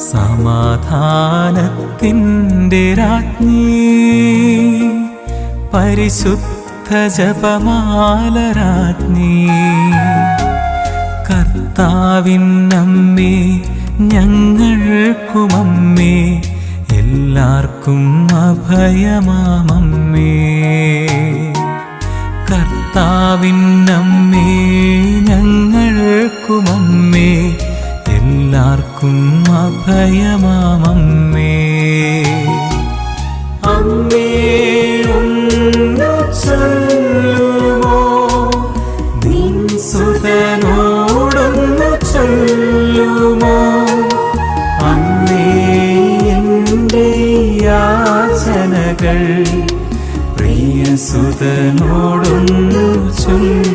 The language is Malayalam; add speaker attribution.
Speaker 1: സമാധാനത്തിന്റെ രാജ്ഞി പരിശുദ്ധ ജപമാല രാജ്ഞി കർത്താവിനമ്മേ ഞങ്ങൾക്കുമമ്മേ എല്ലാവർക്കും അഭയമാമമ്മേ. കർത്താവിനമ്മേ ഞങ്ങൾക്കുമമ്മേ. എല്ലാവർക്കും അഭയമാമമ്മേ. അമ്മേ സുതനോടൊന്നു ചൊല്ലുമോ? അമ്മേ എന്റെ യാചനകൾ പ്രിയ സുതനോടൊന്നു ചൊല്ലു